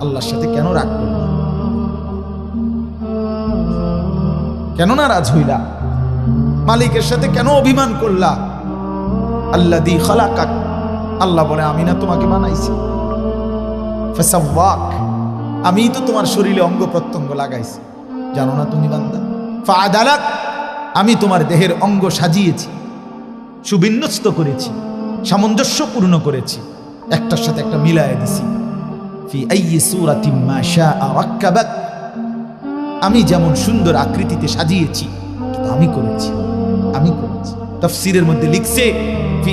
আল্লাহর সাথে কেন রাগ করলা কেন নারাজ হইলা? মালিকের সাথে কেন অভিমান করলা? আল্লাহ দি খালাকাক। আল্লাহ বলে, আমি না তোমাকে বানাইছি। আমি তো তোমার শরীরে অঙ্গ প্রত্যঙ্গ লাগাইছি। জানো না তুমি বান্দা? ফাদালাক আমি তোমার দেহের অঙ্গ সাজিয়েছি, সুবিন্যস্ত করেছি, সামঞ্জস্যপূর্ণ করেছি, একটার সাথে একটা মিলায় দিছি। আমি যেমন সুন্দর আকৃতিতে সাজিয়েছি, কিন্তু আমি করেছি আমি করেছি। তাফসীরের মধ্যে লিখছে, ফি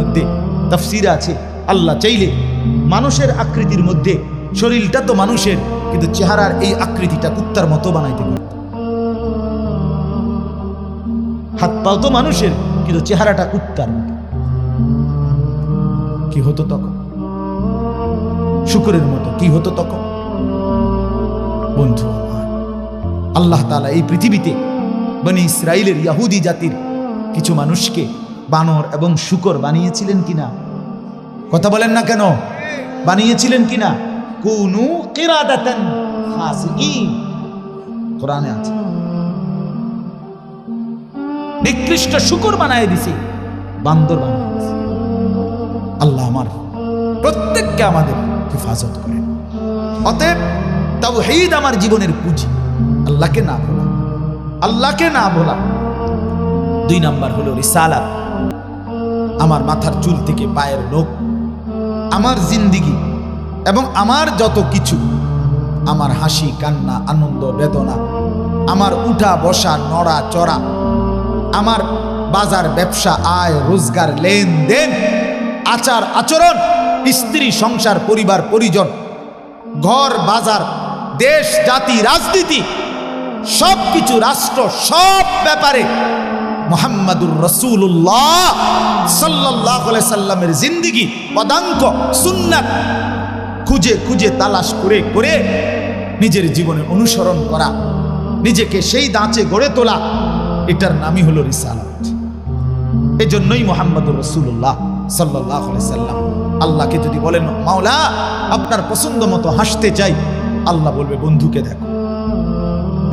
মধ্যে তাফসীর আছে, আল্লাহ চাইলে মানুষের আকৃতির মধ্যে, শরীরটা তো মানুষের, কিন্তু চেহারার এই আকৃতিটা কুত্তার মতো বানাইতে পারত হাত পাও তো মানুষের, কিন্তু চেহারাটা কুত্তার মতো। কি হতো তখন? শুকুরের মতো কি হতো তখন? বন্ধু আল্লাহ তালা এই পৃথিবীতে বনি ইসরায়েলের ইয়াহুদি জাতির কিছু মানুষকে বানর এবং শুকর বানিয়েছিলেন কিনা? কথা বলেন না কেন? বানিয়েছিলেন কিনা? কুনু কিরাদাতান কোরআনে আছে। নিকৃষ্ট শুকর বানায় দিছে, বান্দর বানায় আল্লাহ আমার প্রত্যেককে আমাদের হেফাজত করেন। অতএব তাওহীদ আমার জীবনের পুঁজি। আল্লাহকে না বলা আল্লাহকে না বলা দুই নাম্বার হলো রিসালাত আমার মাথার চুল থেকে পায়ের লোক আমার জিন্দিগি এবং আমার যত কিছু, আমার হাসি, কান্না, আনন্দ, বেদনা, আমার উঠা, বসা, নড়া, চড়া, আমার বাজার, ব্যবসা, আয়, রোজগার, লেনদেন, আচার, আচরণ স্ত্রী, সংসার, পরিবার, পরিজন, ঘর, বাজার, দেশ, জাতি, রাজনীতি সব কিছু রাষ্ট্র, সব ব্যাপারে মোহাম্মদুর রসুল্লাহ সাল্লাহ সাল্লামের জিন্দিগি, পদাঙ্ক, সুন্নাত খুঁজে খুঁজে তালাশ করে করে নিজের জীবনে অনুসরণ করা, নিজেকে সেই দাঁচে গড়ে তোলা, এটার নামই হলো রিসালাত। এজন্যই মোহাম্মদুর রসুল্লাহ সাল্লাহ সাল্লাম আল্লাহকে যদি বলেন, মাওলা, আপনার পছন্দ মতো হাসতে চাই, আল্লাহ বলবে, বন্ধুকে দেখো।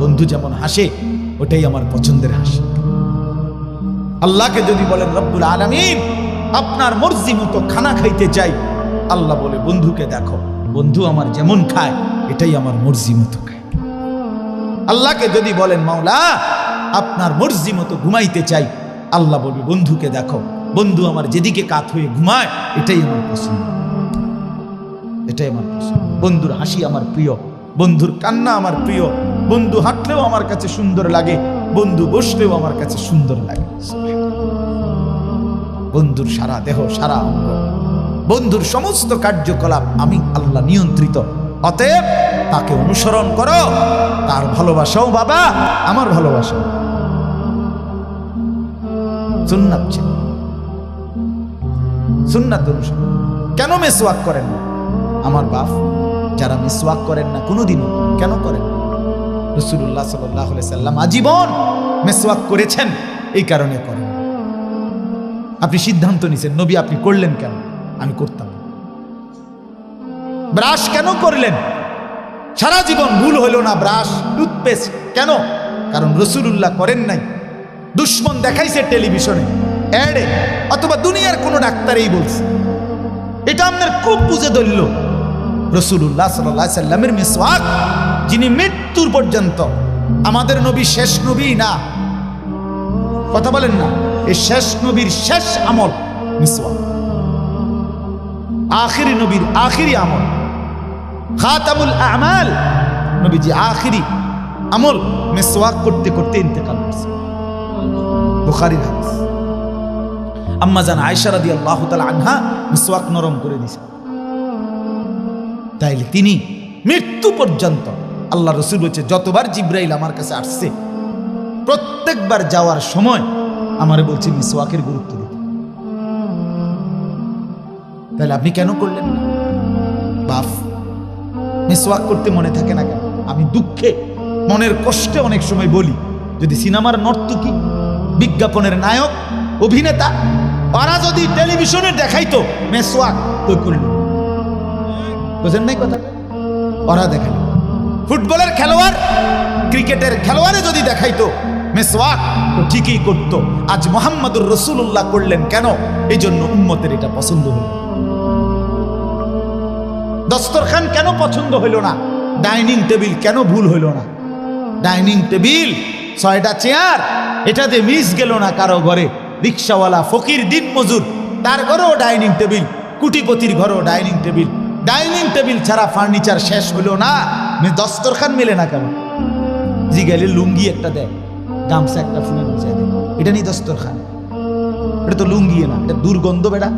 বন্ধু যেমন হাসে, ওটাই আমার পছন্দের হাসি। আল্লাহকে যদি বলেন, রব্বুল আলমিন, আপনার মর্জি মতো খানা খাইতে চাই, আল্লাহ বলে, বন্ধুকে দেখো, বন্ধু আমার যেমন খায়, এটাই আমার মর্জি মতো খায়। আল্লাহকে যদি বলেন, মাওলা, আপনার মর্জি মতো ঘুমাইতে চাই, আল্লাহ বলবে, বন্ধুকে দেখো। বন্ধু আমার যেদিকে কাত হয়ে ঘুমায়, এটাই আমার পছন্দ। এটাই আমার পছন্দ। বন্ধুর হাসি আমার প্রিয়, বন্ধুর কান্না আমার প্রিয়, বন্ধু হাঁটলেও আমার কাছে সুন্দর লাগে, বন্ধু বসলেও আমার কাছে সুন্দর লাগে। বন্ধুর সারা দেহ, সারা অঙ্গ, বন্ধুর সমস্ত কার্যকলাপ আমি আল্লাহ নিয়ন্ত্রিত। অতএব তাকে অনুসরণ করো, তার ভালোবাসাও বাবা, আমার ভালোবাসাও। সুন্নাত ছিল। সুন্নাত অনুসরণ কেন মেসওয়াক করেন না? আমার বাপ যারা মেসওয়াক করেন না, কোনোদিনও কেন করেন রসুল্লাহ সাল্লাহ সাল্লাম আজীবন মেসওয়াক করেছেন, এই কারণে করেন আপনি সিদ্ধান্ত নিছেন, নবী আপনি করলেন কেন? আমি করতাম ব্রাশ কেন করলেন? সারা জীবন ভুল হইল না ব্রাশ, টুথপেস্ট, কেন? কারণ রসুল্লাহ করেন নাই। দুশ্মন দেখাইছে টেলিভিশনে। অ্যাডে অথবা দুনিয়ার কোনো ডাক্তারেই বলছে। এটা আপনার খুব বুঝে ধরল। রসুল্লাহ সাল্লাহ সাল্লামের মিসওয়াক, যিনি মৃত্যুর পর্যন্ত আমাদের নবী শেষ নবী না। কথা বলেন না, এই শেষ নবীর শেষ আমল মিসওয়াক। আখিরি নবীর আখিরি আমল। খাতামুল আমাল, নবীজি আখিরি আমল মিসওয়াক করতে করতে ইন্তেকাল করছে। বুখারীর হাদিস। আম্মা জান আয়েশা রাদিয়াল্লাহু তাআলা আনহা মিসওয়াক নরম করে দিয়েছে তাইলে তিনি মৃত্যু পর্যন্ত আল্লাহ রসুল বলছে, যতবার জিব্রাইল আমার কাছে আসছে, প্রত্যেকবার যাওয়ার সময় আমারে বলছে মিসওয়াকের গুরুত্ব দিতে। তাহলে আপনি কেন করলেন না? বাফ মিসওয়াক করতে মনে থাকে না কেন? আমি দুঃখে, মনের কষ্টে অনেক সময় বলি, যদি সিনেমার নর্তকী, বিজ্ঞাপনের নায়ক, অভিনেতা ওরা যদি টেলিভিশনে দেখাইতো মেসওয়াক তো করল বুঝেন নাই কথা ওরা দেখেন। ফুটবলের খেলোয়াড়, ক্রিকেটের খেলোয়াড়ে যদি দেখাইতো মেসওয়াক তো ঠিকই করতো। আজ মোহাম্মদুর রসুল্লাহ করলেন কেন? এই জন্য উম্মতের এটা পছন্দ হলো দস্তরখান কেন পছন্দ হইল না? ডাইনিং টেবিল কেন ভুল হইল না? ডাইনিং টেবিল, ছয়টা চেয়ার এটাতে মিস গেল না কারও ঘরে? রিক্সাওয়ালা ফকির দিন মজুর, তার ঘরেও ডাইনিং টেবিল, কুটিপতির ঘরেও ডাইনিং টেবিল। ডাইনিং টেবিল ছাড়া ফার্নিচার শেষ হলো না মানে দস্তরখান মেলে না কেন? জি গেলে লুঙ্গি একটা দেয়, গামছা একটা ফুলে বুঝাই দেয়, এটা নিয়ে দস্তরখান। এটা তো লুঙ্গি না, এটা দুর্গন্ধ বেটা।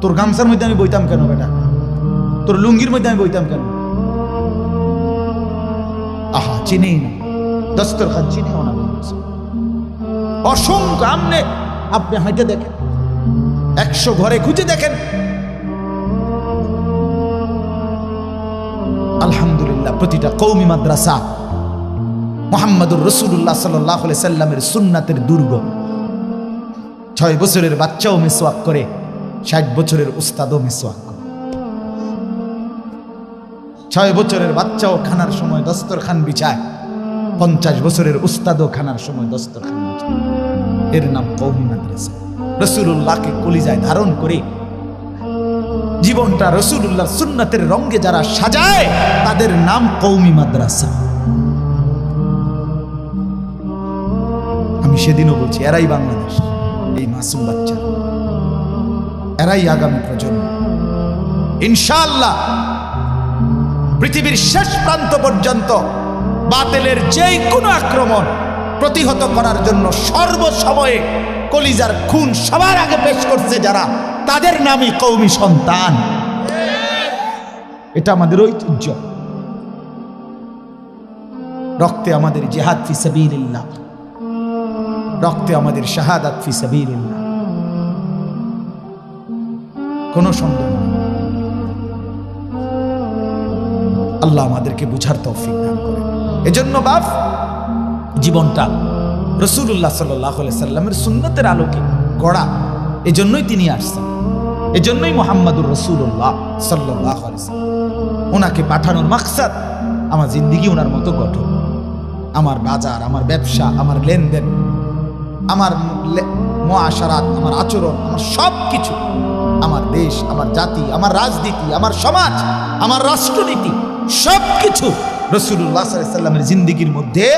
তোর গামছার মধ্যে আমি বইতাম কেন বেটা? তোর লুঙ্গির মধ্যে আমি বইতাম কেন? আহা, চিনেই না। দস্তরখান চিনেও না। অসংখ্য আমনে আপনি হাইটে দেখেন। একশো ঘরে খুঁজে দেখেন। আলহামদুলিল্লাহ, প্রতিটা কৌমি মাদ্রাসা মোহাম্মদুর রসুল্লাহ সাল্লাহ সাল্লামের সুন্নাতের দুর্গ। ছয় বছরের বাচ্চাও মিসওয়াক করে, ষাট বছরের উস্তাদও মিসওয়াক করে। ছয় বছরের বাচ্চাও খানার সময় দস্তরখান বিছায়, পঞ্চাশ বছরের উস্তাদও খানার সময় দস্তরখান বিছায়। এর নাম কৌমি মাদ্রাসা। রসুল্লাহকে কলিজায় ধারণ করে জীবনটা রসুল্লাহ সুন্নাতের রঙ্গে যারা সাজায়, তাদের নাম কৌমি মাদ্রাসা। আমি সেদিনও বলছি, এরাই বাংলাদেশ, এই মাসুম বাচ্চা এরাই আগামী প্রজন্ম। ইনশাআল্লাহ, পৃথিবীর শেষ প্রান্ত পর্যন্ত বাতেলের যে কোনো আক্রমণ প্রতিহত করার জন্য সর্বসময়ে কলিজার খুন সবার আগে পেশ করছে যারা, তাদের নামই কৌমি সন্তান। এটা আমাদের ঐতিহ্য। রক্তে আমাদের জেহাদ ফি সাবিলিল্লাহ। রক্তে আমাদের শাহাদাত ফি সাবিলিল্লাহ। কোনো সন্দেহ আল্লাহ আমাদেরকে বুঝার তৌফিক দান করে এজন্য বাপ জীবনটা রসুল্লাহ সাল্লাহ সাল্লামের সুন্নতের আলোকে গড়া। এজন্যই তিনি আসছেন। এজন্যই মোহাম্মদুর রসুল্লাহ সাল্লাহ ওনাকে পাঠানোর মাকসাদ আমার জিন্দিগি ওনার মতো গঠন। আমার বাজার, আমার ব্যবসা, আমার লেনদেন, আমার মহাসারাত আমার আচরণ, আমার সব কিছু আমার দেশ, আমার জাতি, আমার রাজনীতি, আমার সমাজ, আমার রাষ্ট্রনীতি সব কিছু রসুল্লাহ সাল্লামের জিন্দিগির মধ্যে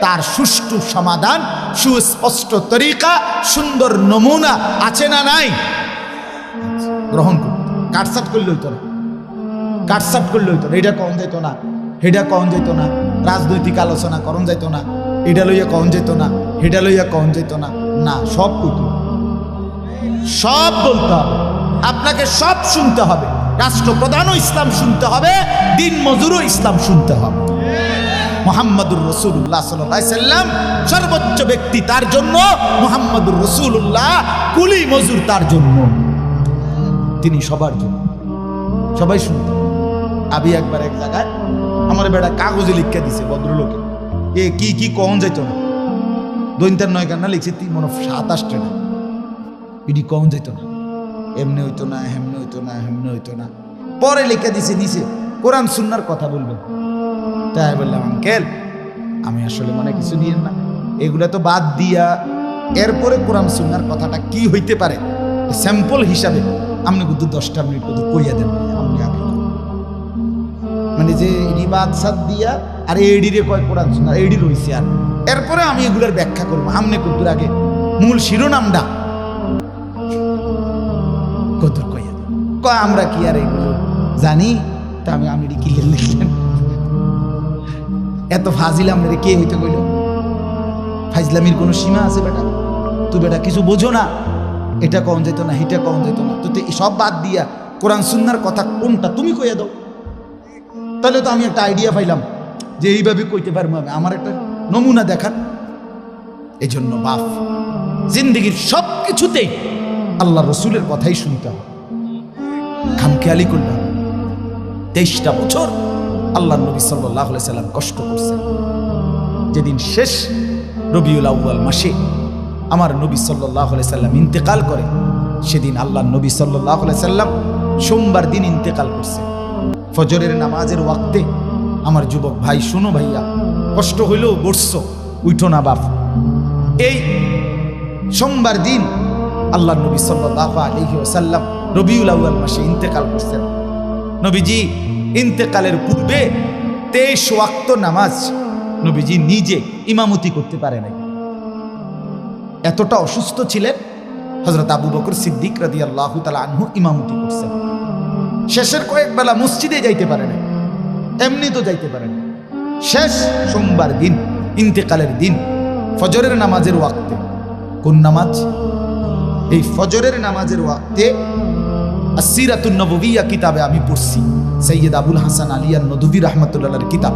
তার সুষ্ঠু সমাধান, সুস্পষ্ট তরিকা, সুন্দর নমুনা আছে না নাই? গ্রহণ করুন কাটসাট করলে হইতো না। কাটসাট করলে হইতো না। এটা কম যেত না? হেডা কম যেত না? রাজনৈতিক আলোচনা করণ যেত না? এটা লইয়া কম যেত না? হেডা লইয়া কম যেত না? না, সব কইত। সব বলতে হবে। আপনাকে সব শুনতে হবে। রাষ্ট্রপ্রধানও ইসলাম শুনতে হবে দিন মজুরও ইসলাম শুনতে হবে। মোহাম্মদুর রসুল্লাহ সাল্লাম সর্বোচ্চ ব্যক্তি তার জন্য, মোহাম্মদুর রসুল্লাহ কুলি মজুর তার জন্য। তিনি সবার জন্য। সবাই শুনতে। আবি একবার এক জায়গায় আমার বেটা কাগজে লিখে দিছে ভদ্রলোকে। এ কি কি, কখন যাইতো না? দৈন্তার নয় কান্না লিখছে তুই মনে সাতাশটা না এটি কখন যাইতো না? এমনি হইতো না হেমনি হইতো না হেমনি হইতো না। পরে লিখে দিছে নিচে কোরআন, সুন্নার কথা বলবেন তাই বললাম, আঙ্কেল, আমি আসলে মনে কিছু নিয়েন না। এগুলা তো বাদ দিয়া এরপরে কোরআন, সুন্নার কথাটা কি হইতে পারে? স্যাম্পল হিসাবে আপনি কিন্তু দশটা মিনিট কিন্তু কইয়া দেন আপনি আগে মানে যে এডি বাদ সাদ দিয়া, আর এডিরে কয় কোরআন, সুন্নার, এডি রইছে আর। এরপরে আমি এগুলার ব্যাখ্যা করব। আমনে কদ্দুর আগে মূল শিরোনামটা আমরা কি আর এগুলো জানি? তা আমি আমি কি লিখলেন এত ফাজিলাম রে কে হইতে কইল? ফাইজলামির কোনো সীমা আছে বেটা? তুই বেটা কিছু বোঝো না। এটা কম যেত না এটা কম যেত না। তুই তো সব বাদ দিয়া কোরআন সুন্নার কথা কোনটা তুমি কইয়া দাও। তাহলে তো আমি একটা আইডিয়া পাইলাম যে এইভাবে কইতে পারব আমি। আমার একটা নমুনা দেখার এই জন্য বাপ জিন্দগির সব কিছুতেই আল্লাহ রসুলের কথাই শুনতে হবে। খামখেয়ালি করলে হবে তেইশটা বছর আল্লাহ নবী সাল্লাহ সাল্লাম কষ্ট করছেন। যেদিন শেষ রবিউল আউ্বাল মাসে আমার নবী সাল্লাহ সাল্লাম ইন্তেকাল করে, সেদিন আল্লাহ নবী সাল্লাহ সাল্লাম সোমবার দিন ইন্তেকাল করছে ফজরের নামাজের ওয়াক্তে আমার যুবক ভাই, শোনো ভাইয়া, কষ্ট হইলেও বসছো, উঠো না বাপ। এই সোমবার দিন আল্লাহ নবী সাল্লাহ আলহি ওসাল্লাম রবিউল আউয়াল মাসে ইন্তেকাল করছেন। নবীজি, ইন্তেকালের পূর্বে তেইশ ওয়াক্ত নামাজ নবীজি নিজে ইমামতি করতে পারে নাই। এতটা অসুস্থ ছিলেন হজরত আবু বকর সিদ্দিক রাদি আল্লাহ তালা আনহু ইমামতি করছেন। শেষের কয়েক বেলা মসজিদে যাইতে পারে না এমনি তো যাইতে পারে না শেষ সোমবার দিন, ইন্তেকালের দিন, ফজরের নামাজের ওয়াক্তে। কোন নামাজ? এই ফজরের নামাজের ওয়াক্তে আসিরাতুন নববিয়া কিতাবে আমি পড়ছি। সৈয়দ আবুল হাসান আলিয়ার নদুবী রহমতুল্লাহর কিতাব।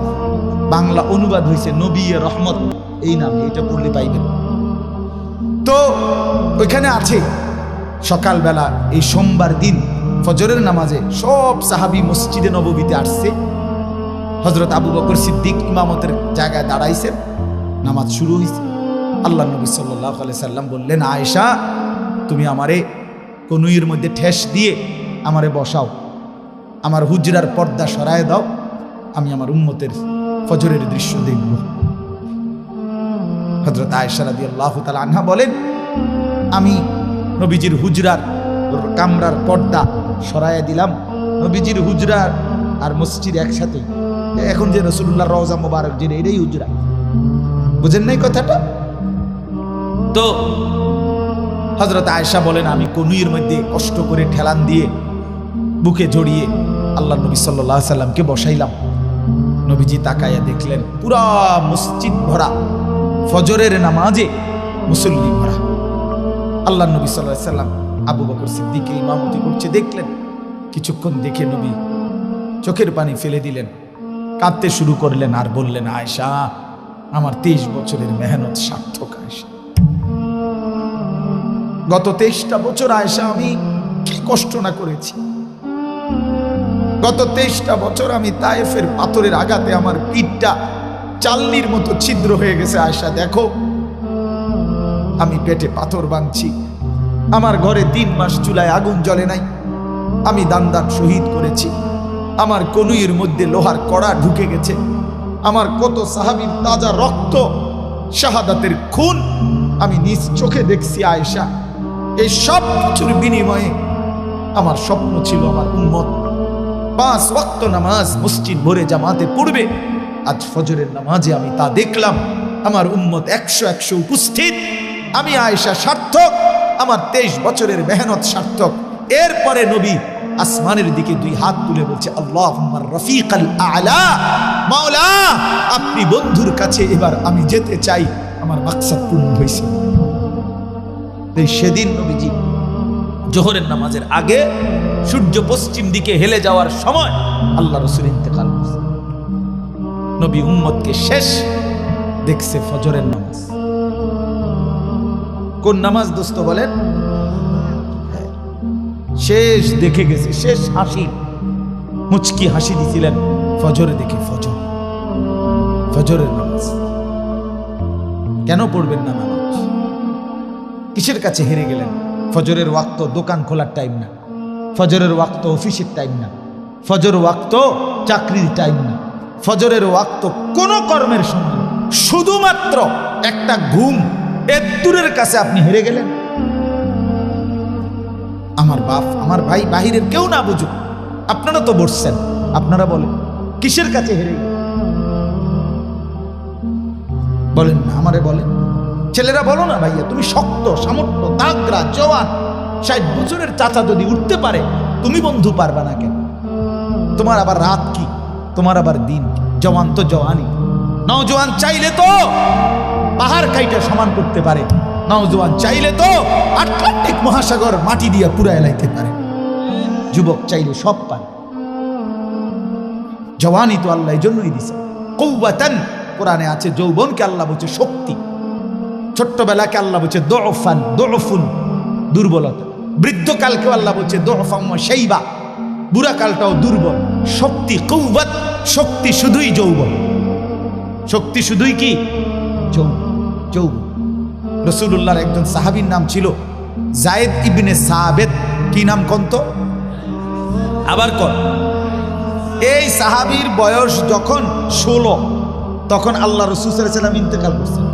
বাংলা অনুবাদ হয়েছে নবী রহমত। এই নাম এটা পড়লে পাইবেন। তো, ওইখানে আছে, সকালবেলা এই সোমবার দিন ফজরের নামাজে সব সাহাবি মসজিদে নববীতে আসছে। হজরত আবু বকর সিদ্দিক ইমামতের জায়গায় দাঁড়াইছেন নামাজ শুরু হয়েছে আল্লাহ নবী সাল্লাহ সাল্লাম বললেন, আয়েশা, তুমি আমারে কনুইয়ের মধ্যে ঠেস দিয়ে আমারে বসাও। আমার হুজরার পর্দা সরায় দাও। আমি আমার উম্মতের ফজরের দৃশ্য দেখব। হজরত আয়েশা রাদি আল্লাহ তালা আনহা বলেন, আমি নবীজির হুজরার কামরার পর্দা সরাইয়া দিলাম। নবীজির হুজরার আর মসজিদ একসাথে। এখন যে রসুল্লাহ রওজা মোবারক, যে এটাই হুজরা। বুঝেন নাই কথাটা? তো হজরত আয়েশা বলেন, আমি কনুইয়ের মধ্যে কষ্ট করে ঠেলান দিয়ে বুকে জড়িয়ে আল্লাহ নবী সাল্লাহ সাল্লামকে বসাইলাম। নবীজি তাকাইয়া দেখলেন, পুরা মসজিদ ভরা, ফজরের নামাজে মুসল্লি ভরা। আল্লাহ নবী সাল্লাহ সাল্লাম আবু বকর সিদ্দিকে ইমামতি করছে, দেখলেন। কিছুক্ষণ দেখে নবী চোখের পানি ফেলে দিলেন, কাঁদতে শুরু করলেন আর বললেন আয়সা আমার তেইশ বছরের মেহনত সার্থক আয়সা গত তেইশটা বছর আয়সা আমি কি কষ্ট না করেছি। গত তেইশটা বছর আমি তায়েফের পাথরের আঘাতে আমার পিঠটা চালনির মতো ছিদ্র হয়ে গেছে। আয়সা দেখো, আমি পেটে পাথর বাঁধছি। আমার ঘরে তিন মাস চুলায় আগুন জ্বলে নাই। আমি দান দান শহীদ করেছি। আমার কনুইয়ের মধ্যে লোহার কড়া ঢুকে গেছে। আমার কত সাহাবির তাজা রক্ত, শাহাদাতের খুন আমি নিজ চোখে দেখছি আয়েশা। এই সব কিছুর বিনিময়ে আমার স্বপ্ন ছিল আমার উন্মত পাঁচ ওয়াক্ত নামাজ মসজিদ ভরে জামাতে পড়বে। আজ ফজরের নামাজে আমি তা দেখলাম। আমার উম্মত একশো একশো উপস্থিত। আমি আয়েশা সার্থক, আমার তেইশ বছরের মেহনত সার্থক। এরপরে নবী আসমানের দিকে দুই হাত তুলে বলছে আল্লাহ রফিক আলা। মাওলা, আপনি বন্ধুর কাছে এবার আমি যেতে চাই। আমার মাকসাদ পূর্ণ হয়েছে। সেদিন নবীজি জোহরের নামাজের আগে সূর্য পশ্চিম দিকে হেলে যাওয়ার সময় আল্লাহ রসুল ইন্তেকাল নবী উম্মতকে শেষ দেখছে ফজরের নামাজ। কোন নামাজ দোস্ত বলেন? শেষ দেখে গেছে, শেষ হাসি। মুচকি হাসি দিছিলেন, ফজরে দেখে ফজর। ফজরের নামাজ। কেন পড়বেন নামাজ? কিসের কাছে হেরে গেলেন? ফজরের ওয়াক্ত দোকান খোলার টাইম না। ফজরের ওয়াক্ত অফিসের টাইম না। ফজর ওয়াক্ত চাকরির টাইম না। ফজরের ওয়াক্ত কোনো কর্মের সময় শুধুমাত্র একটা ঘুম এত্তুরের কাছে আপনি হেরে গেলেন। আমার বাপ, আমার ভাই বাহিরের কেউ না বুঝুক। আপনারা তো বসছেন। আপনারা বলেন, কিসের কাছে হেরে গেলেন? বলেন না, আমারে বলেন। ছেলেরা বলো না ভাইয়া, তুমি শক্ত, সামর্থ্য তাগরা জওয়ান। ষাট বছরের চাচা যদি উঠতে পারে, তুমি বন্ধু পারবা না কেন? তোমার আবার রাত কি? তোমার আবার দিন জওয়ান তো জওয়ানই। নওজোয়ান চাইলে তো পাহাড় কাইটা সমান করতে পারে। নওজোয়ান চাইলে তো আটলান্টিক মহাসাগর মাটি দিয়া পুরা এলাইতে পারে। যুবক চাইলে সব পারে। জওয়ানই তো আল্লাহ এই জন্যই দিছে। কৌবাতান কোরআনে আছে, যৌবনকে আল্লাহ বলছে শক্তি। ছোট্টবেলাকে আল্লাহ বলছে দোফান দোফুন দুর্বলতা। বৃদ্ধকালকে আল্লাহ বলছে দোফাম সেইবা বুড়া কালটাও দুর্বল। শক্তি কৌবাত শক্তি শুধুই যৌবন। শক্তি শুধুই কি? যৌবন রসুল্লাহর একজন সাহাবীর নাম ছিল জায়েদ ইবনে সাবেদ কি নাম কন্ত আবার কন। এই সাহাবীর বয়স যখন ষোলো, তখন আল্লাহ রসুলাম ইন্তেকাল করছেন।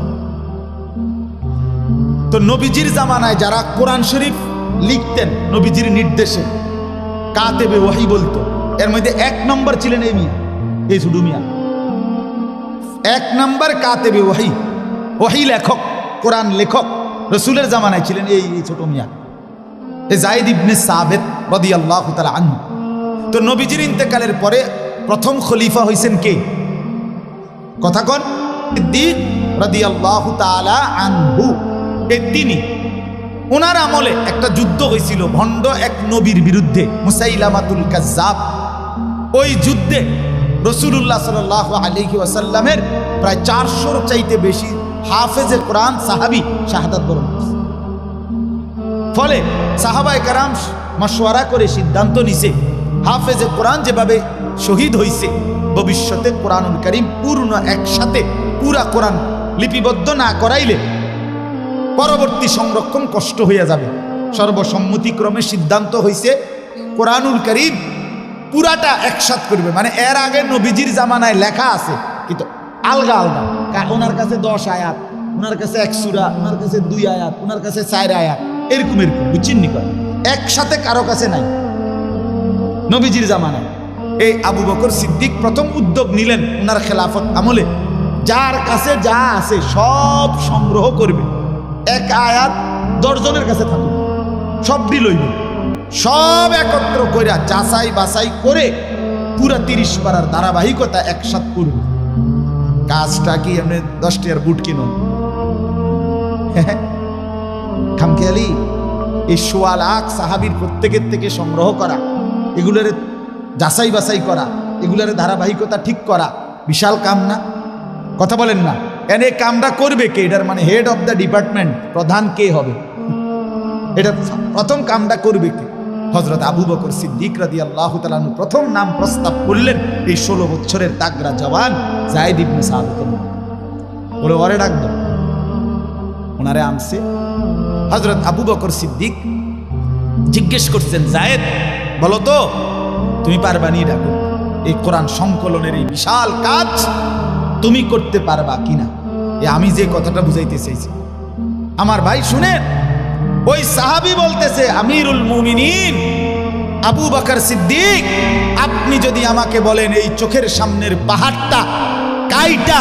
তো নবীজির জামানায় যারা কোরআন শরীফ লিখতেন, নবীজির নির্দেশে কাতেবে ওয়াহি বলতো। এর মধ্যে এক নম্বর ছিলেন এই মিয়া, এই ঝুডু মিয়া। এক নম্বর কাতেবে ওয়াহি ওয়াহি লেখক, কোরআন লেখক, রসুলের জামানায় ছিলেন এই এই ছোট মিয়া। এই জাইদ ইবনে সাবেদ রদি আল্লাহ তালা আনহু। তো নবীজির ইন্তেকালের পরে প্রথম খলিফা হয়েছেন কে? কথা কন, সিদ্দিক রদি আল্লাহ তালা আনহু। তিনি। ওনার আমলে একটা যুদ্ধ হয়েছিল ভণ্ড এক নবীর বিরুদ্ধে, মুসাইলামাতুল কাজ্জাব। ওই যুদ্ধে রসুল্লাহ সাল আলহি ওয়াসাল্লামের প্রায় চারশোর চাইতে বেশি হাফেজে কোরআন সাহাবি শাহাদাত বরণ ফলে সাহাবায় কারাম মশওয়ারা করে সিদ্ধান্ত নিছে হাফেজে কোরআন যেভাবে শহীদ হইছে ভবিষ্যতে কোরআনুল করিম পূর্ণ একসাথে পুরা কোরআন লিপিবদ্ধ না করাইলে পরবর্তী সংরক্ষণ কষ্ট হইয়া যাবে। সর্বসম্মতিক্রমে সিদ্ধান্ত হইছে, কোরআনুল করিম পুরাটা একসাথ করবে। মানে এর আগে নবীজির জামানায় লেখা আছে, কিন্তু আলগা আলগা। ওনার কাছে দশ আয়াত, ওনার কাছে এক সুরা, ওনার কাছে দুই আয়াত, ওনার কাছে চার আয়াত, এরকম এরকম, বুঝছেন একসাথে কারও কাছে নাই, নবীজির জামানায়। এই আবু বকর সিদ্দিক প্রথম উদ্যোগ নিলেন ওনার খেলাফত আমলে। যার কাছে যা আছে সব সংগ্রহ করবে। এক আয়াত দশজনের কাছে থাকুক। সবটি লইব সব একত্র কইরা যাচাই বাছাই করে পুরা তিরিশ পারার ধারাবাহিকতা একসাথ করবে। কাজটা কি এমনি দশটি আর বুট কিনুন খামখেয়ালি, এই সোয়া লাখ সাহাবির প্রত্যেকের থেকে সংগ্রহ করা, এগুলোর যাচাই বাছাই করা, এগুলোর ধারাবাহিকতা ঠিক করা বিশাল কাম না? কথা বলেন না। এনে কামটা করবে কে? এটার মানে হেড অফ দ্য ডিপার্টমেন্ট প্রধান কে হবে? এটা প্রথম কামটা করবে কে? হজরত আবু বকর সিদ্দিক রাদি আল্লাহ তালানু প্রথম নাম প্রস্তাব করলেন এই ষোলো বছরের তাগরা জওয়ান জায়দ ইবনে সাহাবত বলে, ওরে ডাক ওনারে আনছে। হজরত আবু বকর সিদ্দিক জিজ্ঞেস করছেন, জায়েদ, বলো তো, তুমি পারবা পারবানি ডাকো? এই কোরআন সংকলনের এই বিশাল কাজ তুমি করতে পারবা কিনা? আমি যে কথাটা বুঝাইতে চাইছি। আমার ভাই শুনেন, ওই সাহাবি বলতেছে, আমিরুল মুমিনিন, আবু বকর সিদ্দিক, আপনি যদি আমাকে বলেন এই চোখের সামনের পাহাড়টা, কাইটা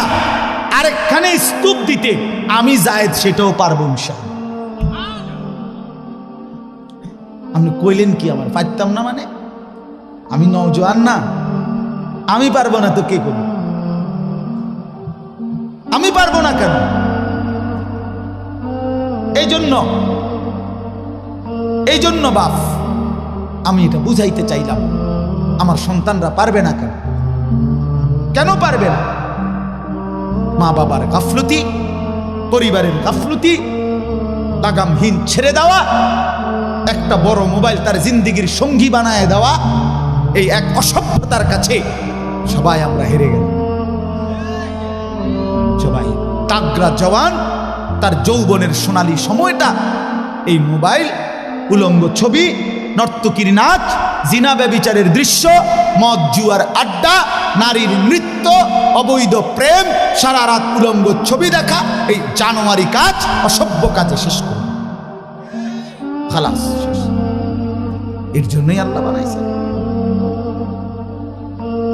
আরেকখানে স্তূপ দিতে, আমি জায়েদ সেটাও পারব ইনশাআল্লাহ। আপনি কইলেন কি আমার, পারতাম না মানে? আমি নওজোয়ান না, আমি পারব না তো কে করবে আমি পারব না কেন? এই জন্য এই জন্য বাপ, আমি এটা বুঝাইতে চাইলাম, আমার সন্তানরা পারবে না কেন? কেন পারবে না? মা বাবার গাফলতি, পরিবারের গাফলতি লাগামহীন ছেড়ে দেওয়া, একটা বড় মোবাইল তার জিন্দিগির সঙ্গী বানায় দেওয়া, এই এক অসভ্যতার কাছে সবাই আমরা হেরে গেল সবাই। তাগরা জওয়ান, তার যৌবনের সোনালী সময়টা, এই মোবাইল, উলঙ্গ ছবি, নর্তকীর নাচ, জিনা ব্যবিচারের দৃশ্য, মদ জুয়ার আড্ডা, নারীর নৃত্য, অবৈধ প্রেম, সারা রাত উলঙ্গ ছবি দেখা, এই জানুয়ারি কাজ, অসভ্য কাজে শেষ করে খালাস এর জন্যই আল্লাহ বানাইছেন।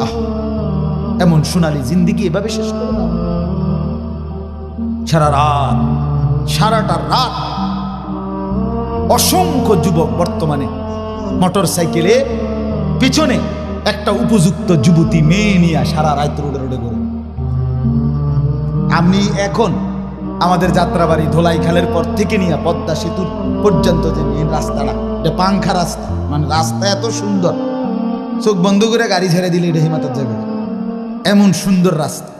আহ, এমন সোনালী জিন্দিগি এভাবে শেষ করে দাও সারা রাত, সারাটা রাত অসংখ্য যুবক বর্তমানে মোটর সাইকেলে পিছনে একটা উপযুক্ত যুবতী মেয়ে নিয়ে সারা রাত রোডে রোডে ঘুরে। আমি এখন আমাদের যাত্রাবাড়ি ধোলাই খালের পর থেকে নিয়ে পদ্মা সেতুর পর্যন্ত যে মেন রাস্তাটা এটা পাংখা রাস্তা মানে রাস্তা এত সুন্দর, চোখ বন্ধ করে গাড়ি ছেড়ে দিলে এটা হিমাতর যাবে এমন সুন্দর রাস্তা।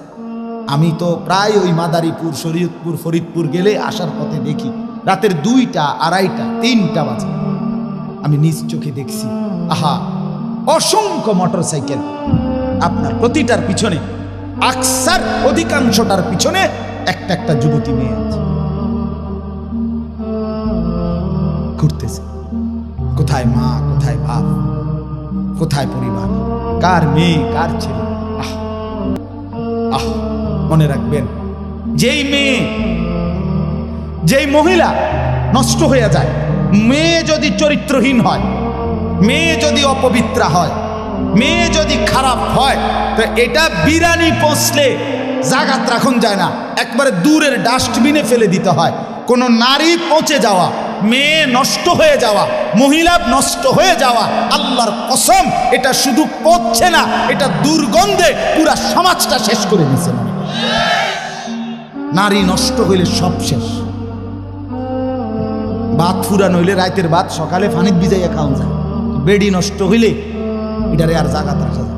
আমি তো প্রায় ওই মাদারীপুর, শরীয়তপুর, ফরিদপুর গেলে আসার পথে দেখি। রাতের দুইটা, আড়াইটা, তিনটা বাজে। আমি নিজ চোখে দেখছি। আহা, অসংখ্য মোটর সাইকেল আপনার প্রতিটার পিছনে, আকসার অধিকাংশটার পিছনে একটা একটা যুবতী মেয়ে আছে। ঘুরতেছে। কোথায় মা, কোথায় বাপ? কোথায় পরিবার? কার মেয়ে, কার ছেলে? আহ আহ। মনে রাখবেন। যেই মেয়ে, যেই মহিলা নষ্ট হয়ে যায়, মেয়ে যদি চরিত্রহীন হয়, মেয়ে যদি অপবিত্রা হয়, মেয়ে যদি খারাপ হয়, তো এটা বিরানি পৌঁছলে জাগাত রাখুন যায় না। একবারে দূরের ডাস্টবিনে ফেলে দিতে হয়। কোনো নারী পচে যাওয়া, মেয়ে নষ্ট হয়ে যাওয়া, মহিলা নষ্ট হয়ে যাওয়া, আল্লাহর কসম, এটা শুধু পচছে না, এটা দুর্গন্ধে পুরা সমাজটা শেষ করে দিছে নারী নষ্ট হইলে সব শেষ ভাত ফুরান নইলে রাতের ভাত সকালে ফানিত ভিজাইয়া খাওয়া যায় বেডি নষ্ট হইলে এটারে আর জাগাত রাখা যায়।